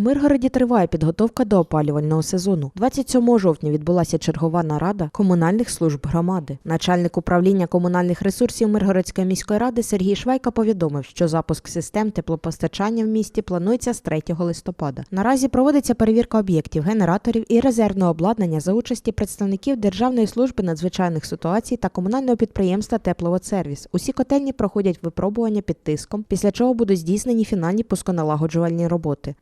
Миргороді триває підготовка до опалювального сезону. 27 жовтня відбулася чергова нарада комунальних служб громади. Начальник управління комунальних ресурсів Миргородської міської ради Сергій Швайка повідомив, що запуск систем теплопостачання в місті планується з 3 листопада. Наразі проводиться перевірка об'єктів, генераторів і резервного обладнання за участі представників Державної служби надзвичайних ситуацій та комунального підприємства Тепловодсервіс. Усі котельні проходять випробування під тиском, після чого будуть здійснені фінальні пусконалагоджувальні роботи.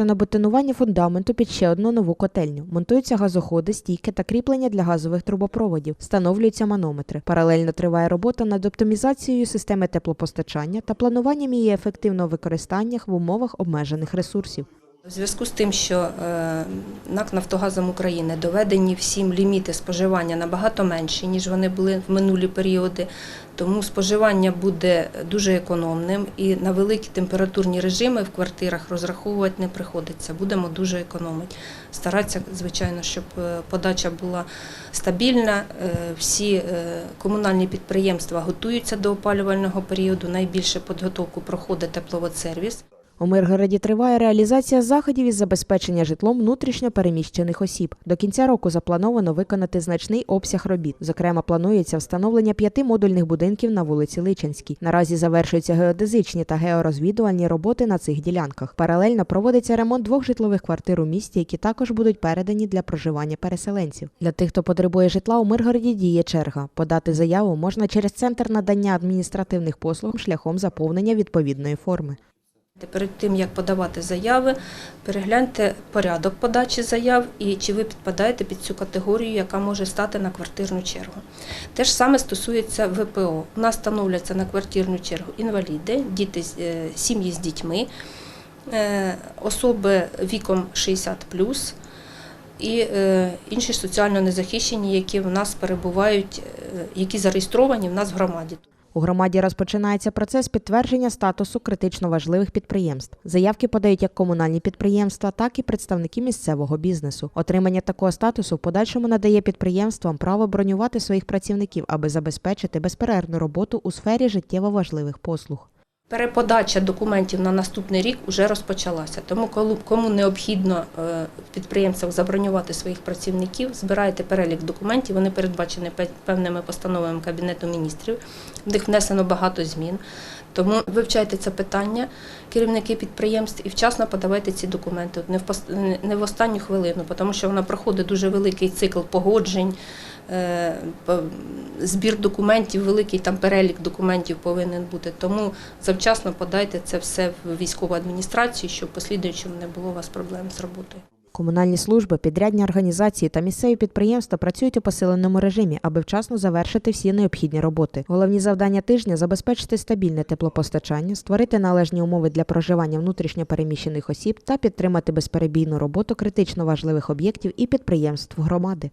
Завершено бетонування фундаменту під ще одну нову котельню. Монтуються газоходи, стійки та кріплення для газових трубопроводів. Встановлюються манометри. Паралельно триває робота над оптимізацією системи теплопостачання та плануванням її ефективного використання в умовах обмежених ресурсів. У зв'язку з тим, що е, НАК «Нафтогазом України доведені всім ліміти споживання набагато менші, ніж вони були в минулі періоди, тому споживання буде дуже економним і на великі температурні режими в квартирах розраховувати не приходиться. Будемо дуже економити. Старатися, звичайно, щоб е, подача була стабільна. Е, Всі комунальні підприємства готуються до опалювального періоду. Найбільше підготовку проходить тепловодсервіс. У Миргороді триває реалізація заходів із забезпечення житлом внутрішньо переміщених осіб. До кінця року заплановано виконати значний обсяг робіт. Зокрема, планується встановлення п'яти модульних будинків на вулиці Личинській. Наразі завершуються геодезичні та георозвідувальні роботи на цих ділянках. Паралельно проводиться ремонт двох житлових квартир у місті, які також будуть передані для проживання переселенців. Для тих, хто потребує житла, у Миргороді діє черга. Подати заяву можна через центр надання адміністративних послуг шляхом заповнення відповідної форми. Перед тим як подавати заяви, перегляньте порядок подачі заяв і чи ви підпадаєте під цю категорію, яка може стати на квартирну чергу. Те ж саме стосується ВПО. У нас становляться на квартирну чергу інваліди, діти, е, сім'ї з дітьми, е, особи віком 60 і е, інші соціально незахищені, які в нас перебувають, які зареєстровані в нас в громаді. У громаді розпочинається процес підтвердження статусу критично важливих підприємств. Заявки подають як комунальні підприємства, так і представники місцевого бізнесу. Отримання такого статусу в подальшому надає підприємствам право бронювати своїх працівників, аби забезпечити безперервну роботу у сфері життєво важливих послуг. Переподача документів на наступний рік вже розпочалася. Тому кому необхідно е, в підприємствах забронювати своїх працівників, збирайте перелік документів. Вони передбачені певними постановами Кабінету міністрів. В них внесено багато змін. Тому вивчайте це питання, керівники підприємств, і вчасно подавайте ці документи. Не в останню хвилину, тому що вона проходить дуже великий цикл погоджень. Е, Збір документів, великий там перелік документів повинен бути. Тому завчасно подайте це все в військову адміністрацію, щоб в послідуючому не було у вас проблем з роботою. Комунальні служби, підрядні організації та місцеві підприємства працюють у посиленому режимі, аби вчасно завершити всі необхідні роботи. Головні завдання тижня забезпечити стабільне теплопостачання, створити належні умови для проживання внутрішньо переміщених осіб та підтримати безперебійну роботу критично важливих об'єктів і підприємств громади.